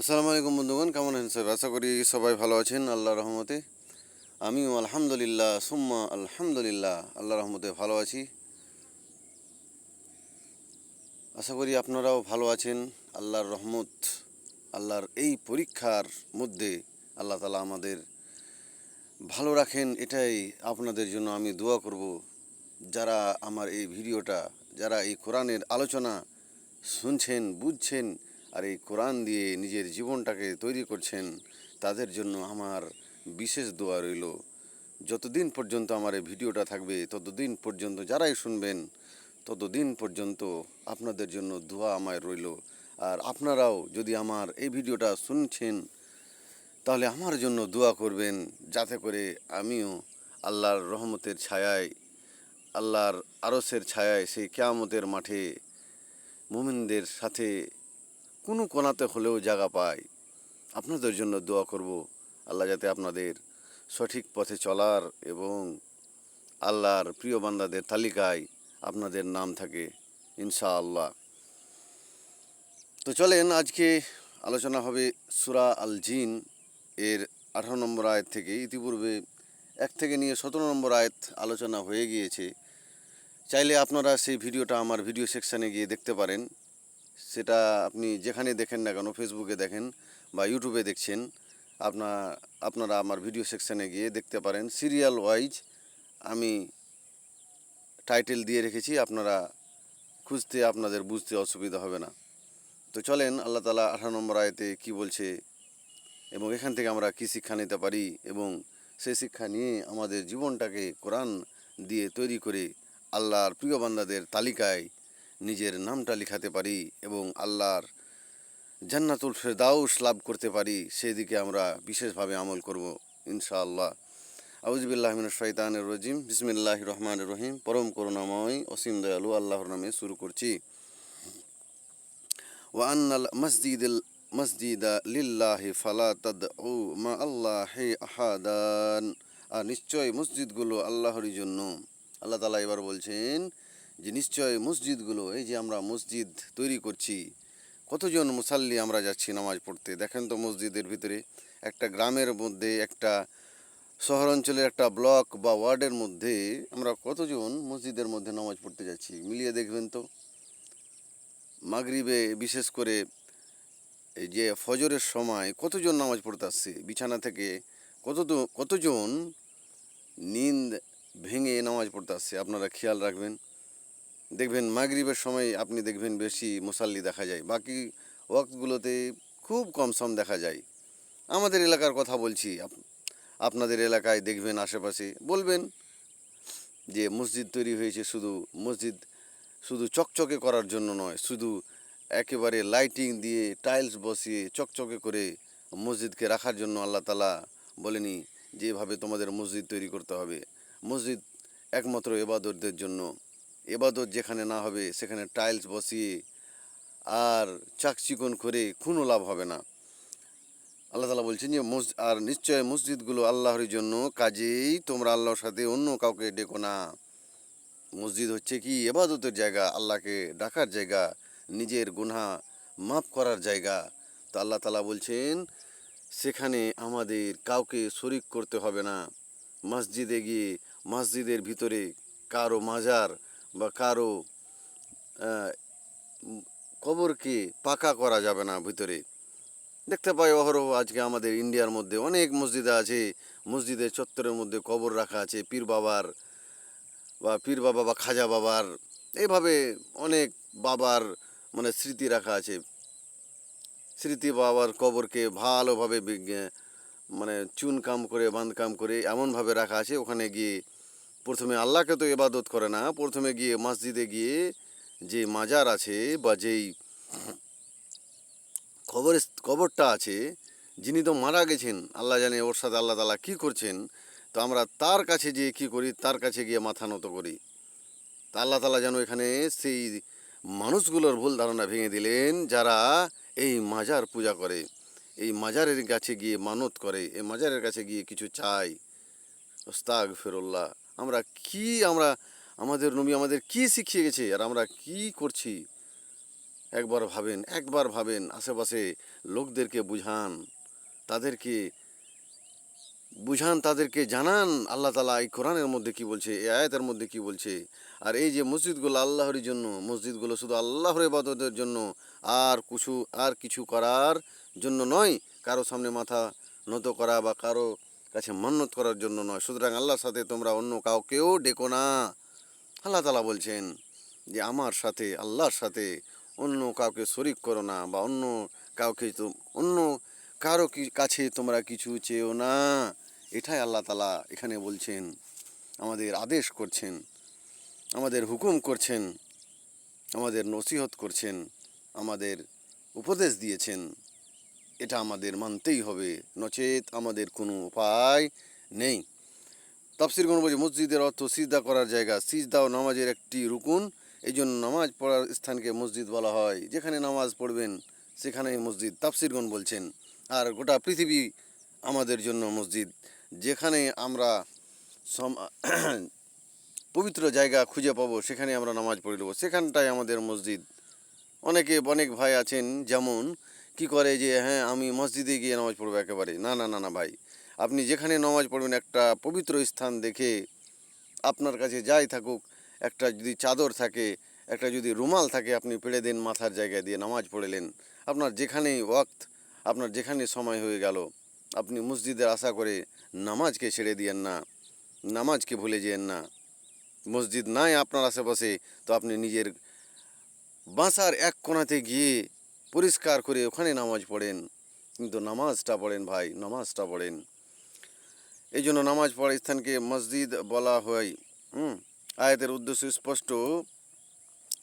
আসসালামু আলাইকুম বন্ধুগণ, কেমন আছেন স্যার আশা করি সবাই ভালো আছেন আল্লাহ রহমতে। আমিও আলহামদুলিল্লাহ, সুম্মা আলহামদুলিল্লাহ আল্লাহ রহমতে ভালো আছি। আশা করি আপনারাও ভালো আছেন, আল্লাহর রহমত, আল্লাহর এই পরীক্ষার মধ্যে আল্লাহ তালা আমাদের ভালো রাখেন, এটাই আপনাদের জন্য আমি দোয়া করব। যারা আমার এই ভিডিওটা, যারা এই কোরআনের আলোচনা শুনছেন, বুঝছেন আর এই কোরআন দিয়ে নিজের জীবনটাকে তৈরি করছেন, তাদের জন্য আমার বিশেষ দোয়া রইল। যতদিন পর্যন্ত আমার এই ভিডিওটা থাকবে, ততদিন পর্যন্ত যারাই শুনবেন, ততদিন পর্যন্ত আপনাদের জন্য দোয়া আমায় রইল। আর আপনারাও যদি আমার এই ভিডিওটা শুনছেন, তাহলে আমার জন্য দোয়া করবেন, যাতে করে আমিও আল্লাহর রহমতের ছায়ায়, আল্লাহর আরসের ছায়ায় সেই কেয়ামতের মাঠে মুমিনদের সাথে কোনো কোনাতে হলেও জায়গা পাই। আপনাদের জন্য দোয়া করব, আল্লাহ যাতে আপনাদের সঠিক পথে চলার এবং আল্লাহর প্রিয় বান্দাদের তালিকায় আপনাদের নাম থাকে, ইনশাআল্লাহ। তো চলেন, আজকে আলোচনা হবে সুরা আল জিন এর আঠারো নম্বর আয়াত থেকে। ইতিপূর্বে এক থেকে নিয়ে সতেরো নম্বর আয়াত আলোচনা হয়ে গিয়েছে। চাইলে আপনারা সেই ভিডিওটা আমার ভিডিও সেকশানে গিয়ে দেখতে পারেন। সেটা আপনি যেখানে দেখেন না কেন ফেসবুকে দেখেন বা ইউটিউবে দেখছেন, আপনা, আপনারা আমার ভিডিও সেকশানে গিয়ে দেখতে পারেন সিরিয়াল ওয়াইজ আমি টাইটেল দিয়ে রেখেছি, আপনারা খুঁজতে, আপনাদের বুঝতে অসুবিধা হবে না। তো চলেন, আল্লাহ তালা আঠারো নম্বর আয়তে কি বলছে এবং এখান থেকে আমরা কী শিক্ষা নিতে পারি এবং সেই শিক্ষা নিয়ে আমাদের জীবনটাকে কোরআন দিয়ে তৈরি করে আল্লাহর প্রিয় বান্দাদের তালিকায় নিজের নামটা লিখাতে পারি এবং আল্লাহর জান্নাতুল ফেরদাউস লাভ করতে পারি সেই দিকে আমরা বিশেষভাবে আমল করব, ইনশাআল্লাহ। আউজবিল্লাহমিন শৈতানের রজিম। বিসমিল্লাহ রহমান রহিম। পরম করুণাময় অসীম দয়ালু আল্লাহর নামে শুরু করছি। ওয়ান্নাল মসজিদুল, মসজিদ লিল্লাহি ফালা তাদউ মা আল্লাহি আহাদান। আর নিশ্চয় মসজিদগুলো আল্লাহরই জন্য। আল্লাহ তালা এবার বলছেন যে নিশ্চয় মসজিদগুলো, এই যে আমরা মসজিদ তৈরি করছি, কতজন মুসাল্লি আমরা যাচ্ছি নামাজ পড়তে? দেখেন তো মসজিদের ভিতরে একটা গ্রামের মধ্যে, একটা শহর অঞ্চলের একটা ব্লক বা ওয়ার্ডের মধ্যে আমরা কতজন মসজিদের মধ্যে নামাজ পড়তে যাচ্ছি? মিলিয়ে দেখবেন তো, মাগরিবে বিশেষ করে এই যে ফজরের সময় কতজন নামাজ পড়তে আসছে? বিছানা থেকে কত কতজন নিন্দ ভেঙে নামাজ পড়তে আসছে? আপনারা খেয়াল রাখবেন। দেখবেন মাগরিবের সময় আপনি দেখবেন বেশি মুসাল্লি দেখা যায়। বাকি ওয়াক্তগুলোতে খুব কম সম দেখা যায়। আমাদের এলাকার কথা বলছি, আপ- আপনাদের এলাকায় দেখবেন আশেপাশে বলবেন যে মসজিদ তৈরি হয়েছে শুধু মসজিদ, শুধু চকচকে করার জন্য নয়, শুধু একেবারে লাইটিং দিয়ে টাইলস বসিয়ে চকচকে করে মসজিদকে রাখার জন্য আল্লাহ তালা বলেনি যেভাবে তোমাদের মসজিদ তৈরি করতে হবে। মসজিদ একমাত্র এবাদতদের জন্য এবাদত যেখানে না হবে, সেখানে টাইলস বসিয়ে আর চাকচিকন করে কোনো লাভ হবে না। আল্লাহ তালা বলছেন যে মস আর নিশ্চয় মসজিদগুলো আল্লাহর জন্য, কাজেই তোমরা আল্লাহর সাথে অন্য কাউকে ডেকো না। মসজিদ হচ্ছে কি, এবাদতের জায়গা, আল্লাহকে ডাকার জায়গা, নিজের গুনাহ মাফ করার জায়গা। তো আল্লাহ তালা বলছেন, সেখানে আমাদের কাউকে শরিক করতে হবে না। মসজিদে গিয়ে মসজিদের ভিতরে কারও মাজার বা কারও কবরকে পাকা করা যাবে না ভিতরে? দেখতে পাই অহরহ আজকে আমাদের ইন্ডিয়ার মধ্যে অনেক মসজিদে আছে মসজিদের চত্বরের মধ্যে কবর রাখা আছে, পীর বাবার বা পীর বাবা বা খাজা বাবার এইভাবে অনেক বাবার মানে স্মৃতি রাখা আছে। স্মৃতি বাবার কবরকে ভালোভাবে মানে চুন কাম করে বাঁধ কাম করে এমনভাবে রাখা আছে। ওখানে গিয়ে প্রথমে আল্লাহকে তো ইবাদত করে না, প্রথমে গিয়ে মসজিদে গিয়ে যে মাজার আছে বা যেই কবর কবরটা আছে, যিনি তো মারা গেছেন, আল্লাহ জানে ওর সাথে আল্লাহ তালা কী করছেন, তো আমরা তার কাছে গিয়ে কী করি, তার কাছে গিয়ে মাথা নত করি। তা আল্লাহ তালা যেন এখানে সেই মানুষগুলোর ভুল ধারণা ভেঙে দিলেন, যারা এই মাজার পূজা করে, এই মাজারের কাছে গিয়ে মানত করে, এই মাজারের কাছে গিয়ে কিছু চাই ওস্তাগ ফেরুল্লাহ আমরা কি আমরা, আমাদের নবী আমাদের কি শিখিয়ে গেছে আর আমরা কি করছি? একবার ভাবেন একবার ভাবেন আশেপাশে লোকদেরকে বুঝান, তাদেরকে বুঝান, তাদেরকে জানান আল্লাহ তালা এই কোরআনের মধ্যে কি বলছে, এই আয়াতের মধ্যে কি বলছে। আর এই যে মসজিদগুলো আল্লাহর জন্য, মসজিদগুলো শুধু আল্লাহর ইবাদতের জন্য আর কিছু আর কিছু করার জন্য নয়, কারও সামনে মাথা নত করা বা কারও কাছে মান্যত করার জন্য নয়। সুতরাং আল্লাহর সাথে তোমরা অন্য কাউকেও ডেকো না। আল্লাহ তালা বলছেন যে, আমার সাথে, আল্লাহর সাথে অন্য কাউকে শরিক করো না বা অন্য কাউকে তো অন্য কারও কি, কাছে তোমরা কিছু চেয়েও না। এটাই আল্লাহ তালা এখানে বলছেন, আমাদের আদেশ করছেন, আমাদের হুকুম করছেন, আমাদের নসিহত করছেন, আমাদের উপদেশ দিয়েছেন। এটা আমাদের মানতেই হবে। নচেত আমাদের কোনো উপায় নেই। তাফসির কোন বলছে মসজিদের অর্থ সিজদা করার জায়গা। সিজদা ও নামাজের একটি রুকুন। এই জন্য নামাজ পড়ার স্থানকে মসজিদ বলা হয়। যেখানে নামাজ পড়বেন, সেখানেই মসজিদ। তাফসিরগণ বলছেন, আর গোটা পৃথিবী আমাদের জন্য মসজিদ। যেখানে আমরা পবিত্র জায়গা খুঁজে পাবো, সেখানে আমরা নামাজ পড়ে দেবো সেখানটাই আমাদের মসজিদ। অনেকে, অনেক ভাই আছেন, যেমন কি করে যে হ্যাঁ আমি মসজিদে গিয়ে নামাজ পড়ব একেবারে না না না না, ভাই। আপনি যেখানে নামাজ পড়বেন একটা পবিত্র স্থান দেখে আপনার কাছে যাই থাকুক, একটা যদি চাদর থাকে, একটা যদি রুমাল থাকে, আপনি পেড়ে দেন মাথার জায়গায় দিয়ে নামাজ পড়লেন। আপনার যেখানেই ওয়াক্ত, আপনার যেখানে সময় হয়ে গেল, আপনি মসজিদের আশা করে নামাজকে ছেড়ে দিয়েন না, নামাজকে ভুলে যেয়েন না। মসজিদ নাই আপনার আশেপাশে, তো আপনি নিজের বাসার এক কোণাতে গিয়ে পরিষ্কার করে ওখানে নামাজ পড়েন। কিন্তু নামাজটা পড়েন ভাই, নামাজটা পড়েন। এই জন্য নামাজ পড়ার স্থানকে মসজিদ বলা হয়। হুম? আয়াতের উদ্দেশ্য স্পষ্ট।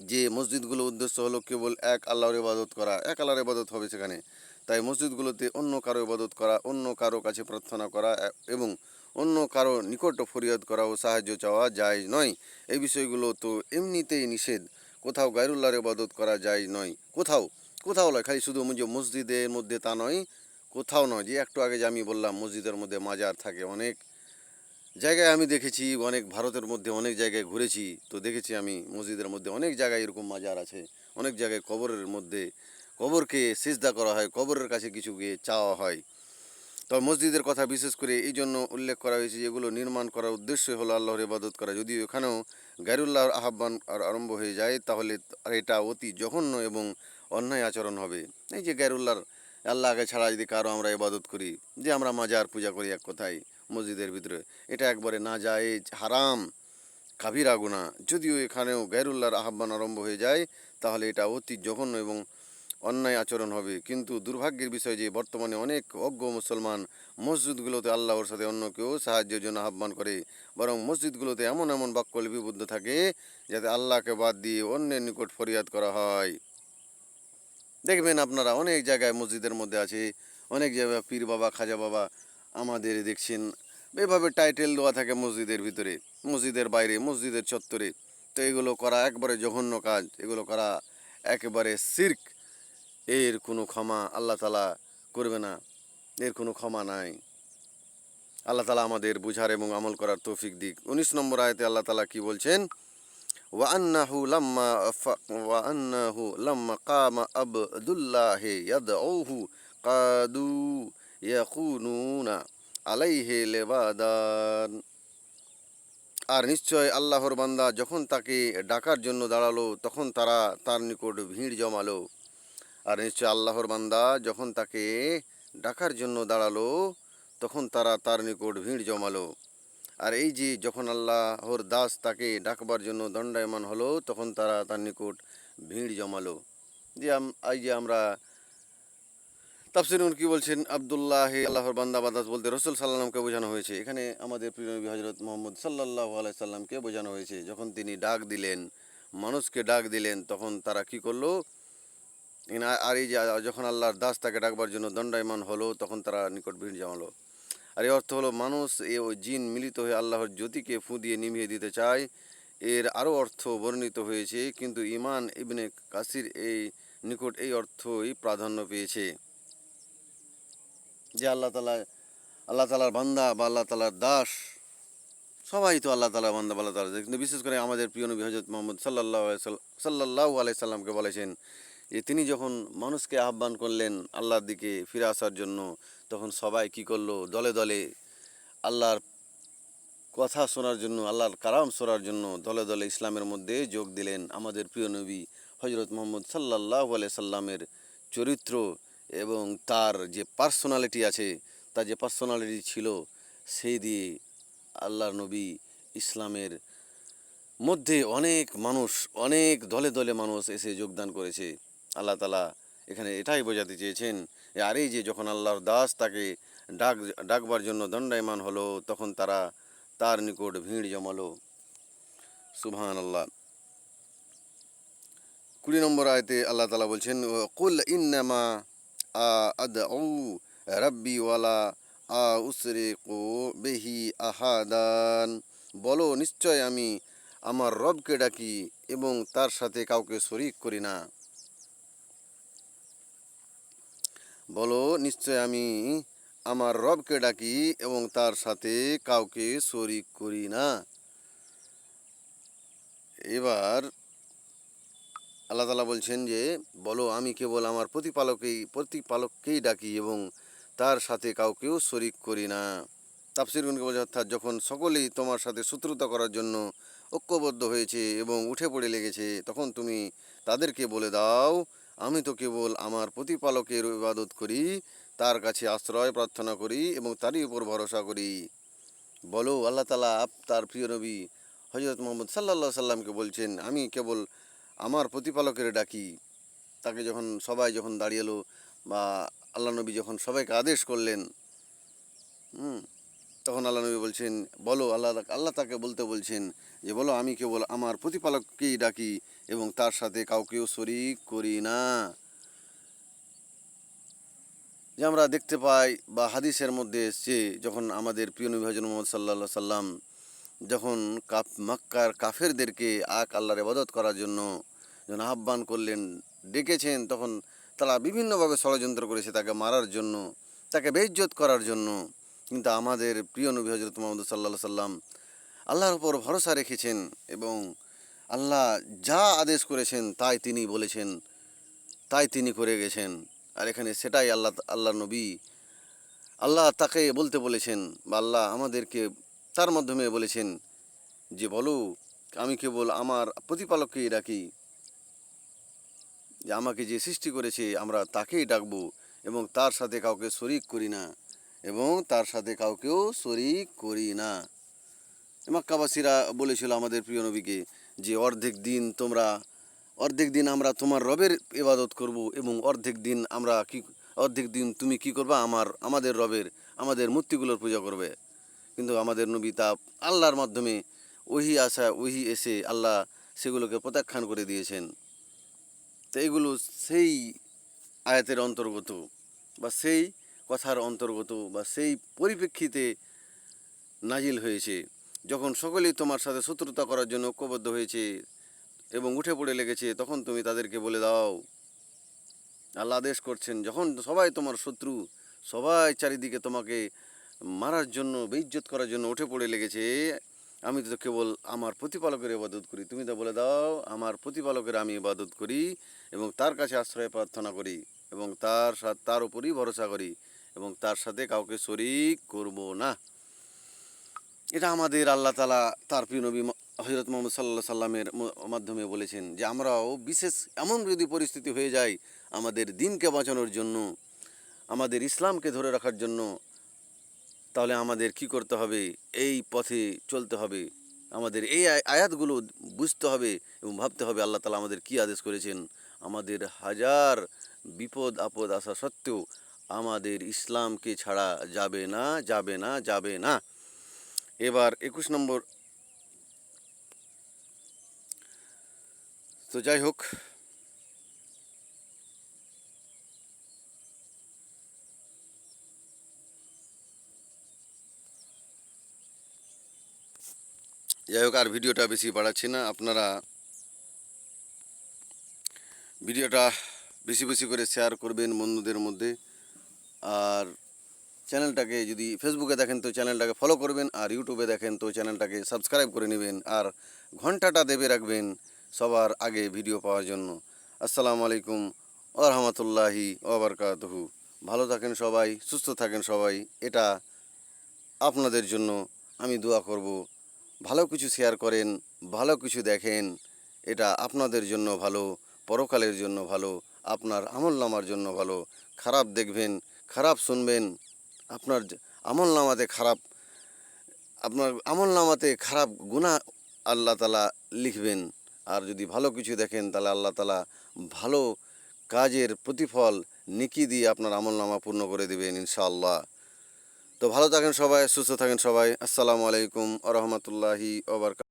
যে মসজিদগুলো উদ্দেশ্য হলো কেবল এক আল্লাহর ইবাদত করা। এক আল্লাহর ইবাদত হবে সেখানে। তাই মসজিদগুলোতে অন্য কারও ইবাদত করা, অন্য কারও কাছে প্রার্থনা করা এবং অন্য কারও নিকট ফরিয়াদ করা ও সাহায্য চাওয়া যায় নয়। এই বিষয়গুলো তো এমনিতেই নিষেধ। কোথাও গায়রুল্লাহর ইবাদত করা যায় নয়। কোথাও কোথাও নয় খালি শুধু মসজিদের মধ্যে তা নয়, কোথাও নয়, যে একটু আগে যে আমি বললাম মসজিদের মধ্যে মাজার থাকে অনেক জায়গায় আমি দেখেছি, অনেক ভারতের মধ্যে অনেক জায়গায় ঘুরেছি, তো দেখেছি আমি মসজিদের মধ্যে অনেক জায়গায় এরকম মাজার আছে, অনেক জায়গায় কবরের মধ্যে কবরকে সিজদা করা হয়, কবরের কাছে কিছু গিয়ে চাওয়া হয়। তবে মসজিদের কথা বিশেষ করে এই জন্য উল্লেখ করা হয়েছে যে এগুলো নির্মাণ করার উদ্দেশ্য হলো আল্লাহর ইবাদত করা। যদিও এখানেও গায়রুল্লাহর আহ্বান আর আরম্ভ হয়ে যায়, তাহলে এটা অতি জঘন্য এবং অন্যায় আচরণ হবে। এই যে গায়রুল্লাহর আল্লাহকে ছাড়া যদি কারও আমরা ইবাদত করি, যে আমরা মাজার পূজা করি এক কথায় মসজিদের ভিতরে, এটা একবারে না যায় হারাম কাবির আগুনা যদিও এখানেও গায়রুল্লাহর আহ্বান আরম্ভ হয়ে যায়, তাহলে এটা অতি জঘন্য এবং অন্যায় আচরণ হবে। কিন্তু দুর্ভাগ্যের বিষয় যে, বর্তমানে অনেক অজ্ঞ মুসলমান মসজিদগুলোতে আল্লাহর সাথে অন্য কেউ সাহায্যের জন্য আহ্বান করে, বরং মসজিদগুলোতে এমন এমন বাক্য লিপিবদ্ধ থাকে, যাতে আল্লাহকে বাদ দিয়ে অন্যের নিকট ফরিয়াদ করা হয়। দেখবেন আপনারা অনেক জায়গায় মসজিদের মধ্যে আছে, অনেক জায়গায় পীর বাবা, খাজা বাবা আমাদের দেখছেন, এভাবে টাইটেল দেওয়া থাকে মসজিদের ভিতরে, মসজিদের বাইরে, মসজিদের চত্বরে। তো এগুলো করা একবারে জঘন্য কাজ, এগুলো করা একেবারে সির্ক। এর কোনো ক্ষমা আল্লাহ তালা করবে না, এর কোনো ক্ষমা নাই। আল্লাহ তালা আমাদের বুঝার এবং আমল করার তৌফিক দিক। উনিশ নম্বর আয়তে আল্লাহ তালা কি বলছেন? ওয়ান্নাহু লাম্মা ওয়ান্নাহু লাম্মা কামা আবদুল্লাহে ইয়াদউহু কাদু ইয়াকুনুনা আলাইহে লেবাদান আর নিশ্চয় আল্লাহর বান্দা যখন তাকে ডাকার জন্য দাঁড়াল, তখন তারা তার নিকট ভিড় জমালো। আর নিশ্চয় আল্লাহর বান্দা যখন তাকে ডাকার জন্য দাঁড়াল, তখন তারা তার নিকট ভিড় জমালো। আর এই যে যখন আল্লাহর দাস তাকে ডাকবার জন্য দণ্ডায়মান হলো, তখন তারা তার নিকট ভিড় জমালো। যে এই যে আমরা তাফসিরুন কি বলছেন? আবদুল্লাহ আল্লাহর বান্দা বাদাস বলতে রসুল সাল্লামকে বোঝানো হয়েছে। এখানে আমাদের প্রিয় নবী হজরত মোহাম্মদ সাল্লাহ আলাই সাল্লামকে বোঝানো হয়েছে। যখন তিনি ডাক দিলেন, মানুষকে ডাক দিলেন, তখন তারা কি করল? আর এই যে যখন আল্লাহর দাস তাকে ডাকবার জন্য দণ্ডায়মান হলো, তখন তারা নিকট ভিড় জমালো। আর এর অর্থ হলো মানুষ এ ও জিন মিলিত হয়ে আল্লাহর জ্যোতিকে ফু দিয়ে নিভিয়ে দিতে চায়। এর আরও অর্থ বর্ণিত হয়েছে, কিন্তু ইমান ইবনে কাসির এই নিকট এই অর্থই প্রাধান্য পেয়েছে। যে আল্লাহ তালা, আল্লাহ তালার বান্দা বা আল্লাহ তালার দাস, সবাই তো আল্লাহ তালা বান্দা বা আল্লাহ তালা কিন্তু বিশেষ করে আমাদের প্রিয় নবী হজরত মোহাম্মদ সাল্লাহ সাল্লাহ আলাই সাল্লামকে বলেছেন যে তিনি যখন মানুষকে আহ্বান করলেন আল্লাহর দিকে ফিরে আসার জন্য তখন সবাই কি করল? দলে দলে আল্লাহর কথা শোনার জন্য, আল্লাহর কারাম শোনার জন্য দলে দলে ইসলামের মধ্যে যোগ দিলেন আমাদের প্রিয় নবী হজরত মোহাম্মদ সাল্লাহ সাল্লামের চরিত্র এবং তার যে পার্সোনালিটি আছে, তার যে পার্সোনালিটি ছিল, সেই দিয়ে আল্লাহর নবী ইসলামের মধ্যে অনেক মানুষ, অনেক দলে দলে মানুষ এসে যোগদান করেছে। আল্লাহ তালা এখানে এটাই বোঝাতে চেয়েছেন যে এই যে যখন আল্লাহর দাস তাকে ডাক, ডাকবার জন্য দণ্ডায়মান হলো, তখন তারা তার নিকট ভিড় জমালো। সুবহান আল্লাহ কুড়ি নম্বর আয়তে আল্লাহ তালা বলছেন, কুল ইন্নামা আ আদ ও রব্বি ওয়ালা আ উসরে কো বেহি আহাদান। বলো, নিশ্চয় আমি আমার রবকে ডাকি এবং তার সাথে কাউকে শরিক করি না। বলো, নিশ্চয় আমি আমার রবকে ডাকি এবং তার সাথে কাউকে শরিক করি না। এবার আল্লাহ তালা বলছেন যে, বলো, আমি কেবল আমার প্রতিপালকেই, প্রতিপালককেই ডাকি এবং তার সাথে কাউকেও শরিক করি না। তাফসির গুনকে বোঝা অর্থাৎ যখন সকলেই তোমার সাথে শত্রুতা করার জন্য ঐক্যবদ্ধ হয়েছে এবং উঠে পড়ে লেগেছে, তখন তুমি তাদেরকে বলে দাও আমি তো কেবল আমার প্রতিপালকের ইবাদত করি, তার কাছে আশ্রয় প্রার্থনা করি এবং তারই উপর ভরসা করি। বলো, আল্লাহ তালা আপ তার প্রিয় নবী হজরত মোহাম্মদ সাল্লা সাল্লামকে বলছেন, আমি কেবল আমার প্রতিপালকের ডাকি। তাকে যখন, সবাই যখন দাঁড়িয়ে এলো বা আল্লাহ নবী যখন সবাইকে আদেশ করলেন, হুম, তখন আল্লাহ নবী বলছেন, বলো, আল্লাহ আল্লাহ তাকে বলতে বলছেন যে, বলো, আমি কেবল আমার প্রতিপালককেই ডাকি এবং তার সাথে কাউকেও শরিক করি না। যে আমরা দেখতে পাই বা হাদিসের মধ্যে এসছে, যখন আমাদের প্রিয় নবী হজরত মোহাম্মদ সাল্লা সাল্লাম যখন কাপ মক্কার কাফেরদেরকে আক আল্লাহর ইবাদত করার জন্য যখন আহ্বান করলেন, ডেকেছেন, তখন তারা বিভিন্নভাবে ষড়যন্ত্র করেছে তাকে মারার জন্য, তাকে বেইজ্জত করার জন্য। কিন্তু আমাদের প্রিয় নবী হজরত মোহাম্মদ সাল্লা সাল্লাম আল্লাহর উপর ভরসা রেখেছেন এবং আল্লাহ যা আদেশ করেছেন, তাই তিনি বলেছেন, তাই তিনি করে গেছেন। আর এখানে সেটাই আল্লাহ আল্লাহ নবী আল্লাহ তাকে বলতে বলেছেন বা আল্লাহ আমাদেরকে তার মাধ্যমে বলেছেন যে, বলো, আমি কেবল আমার প্রতিপালককেই ডাকি। যে, আমাকে যে সৃষ্টি করেছে, আমরা তাকেই ডাকবো এবং তার সাথে কাউকে শরিক করি না এবং তার সাথে কাউকেও শরিক করি না। মক্কাবাসীরা বলেছিল আমাদের প্রিয় নবীকে যে অর্ধেক দিন তোমরা, অর্ধেক দিন আমরা তোমার রবের ইবাদত করব এবং অর্ধেক দিন আমরা কি, অর্ধেক দিন তুমি কি করবা? আমার, আমাদের রবের, আমাদের মূর্তিগুলোর পূজা করবে। কিন্তু আমাদের নবী তা আল্লাহর মাধ্যমে ওহি আসা, ওহি এসে আল্লাহ সেগুলোকে প্রত্যাখ্যান করে দিয়েছেন। তো এগুলো সেই আয়াতের অন্তর্গত বা সেই কথার অন্তর্গত বা সেই পরিপ্রেক্ষিতে নাজিল হয়েছে। যখন সকলেই তোমার সাথে শত্রুতা করার জন্য ঐক্যবদ্ধ হয়েছে এবং উঠে পড়ে লেগেছে, তখন তুমি তাদেরকে বলে দাও, আল্লাহ আদেশ করছেন, যখন সবাই তোমার শত্রু, সবাই চারিদিকে তোমাকে মারার জন্য, বেইজ্জত করার জন্য উঠে পড়ে লেগেছে, আমি তো কেবল আমার প্রতিপালকের ইবাদত করি। তুমি তো বলে দাও, আমার প্রতিপালকের আমি ইবাদত করি এবং তার কাছে আশ্রয় প্রার্থনা করি এবং তার তার উপরই ভরসা করি এবং তার সাথে কাউকে শরিক করব না। এটা আমাদের আল্লাহ তালা তার প্রিয় নবী হজরত মোহাম্মদ সাল্লাহ সাল্লামের মাধ্যমে বলেছেন যে, আমরাও বিশেষ এমন যদি পরিস্থিতি হয়ে যায় আমাদের দিনকে বাঁচানোর জন্য, আমাদের ইসলামকে ধরে রাখার জন্য, তাহলে আমাদের কি করতে হবে? এই পথে চলতে হবে। আমাদের এই আয়- আয়াতগুলো বুঝতে হবে এবং ভাবতে হবে আল্লাহ তালা আমাদের কি আদেশ করেছেন। আমাদের হাজার বিপদ, আপদ আসা সত্ত্বেও আমাদের ইসলামকে ছাড়া যাবে না যাবে না যাবে না। এবার একুশ নম্বর। তো যাই হোক। যাই হোক, আর ভিডিওটা বেশি বাড়াচ্ছি না। আপনারা ভিডিওটা বেশি বেশি করে শেয়ার করবেন বন্ধুদের মধ্যে। আর চ্যানেলটাকে যদি ফেসবুকে দেখেন তো চ্যানেলটাকে ফলো করবেন আর ইউটিউবে দেখেন তো চ্যানেলটাকে সাবস্ক্রাইব করে নেবেন আর ঘন্টাটা দেবে রাখবেন সবার আগে ভিডিও পাওয়ার জন্য। আসসালামু আলাইকুম ও রহমতুল্লাহি ওবরকাতহু ভালো থাকেন সবাই, সুস্থ থাকেন সবাই, এটা আপনাদের জন্য আমি দোয়া করব। ভালো কিছু শেয়ার করেন, ভালো কিছু দেখেন, এটা আপনাদের জন্য ভালো, পরকালের জন্য ভালো, আপনার আমল নামার জন্য ভালো, খারাপ দেখবেন, খারাপ শুনবেন আপনার আমল নামাতে খারাপ, আপনার আমল নামাতে খারাপ গুণা আল্লাহ তালা লিখবেন। আর যদি ভালো কিছু দেখেন, তাহলে আল্লাহ তালা ভালো কাজের প্রতিফল নিকি দিয়ে আপনার আমল নামা পূর্ণ করে দেবেন ইনশাআল্লাহ। তো ভালো থাকেন সবাই, সুস্থ থাকেন সবাই। আসসালামু আলাইকুম আ রহমতুল্লাহি ওবরকাত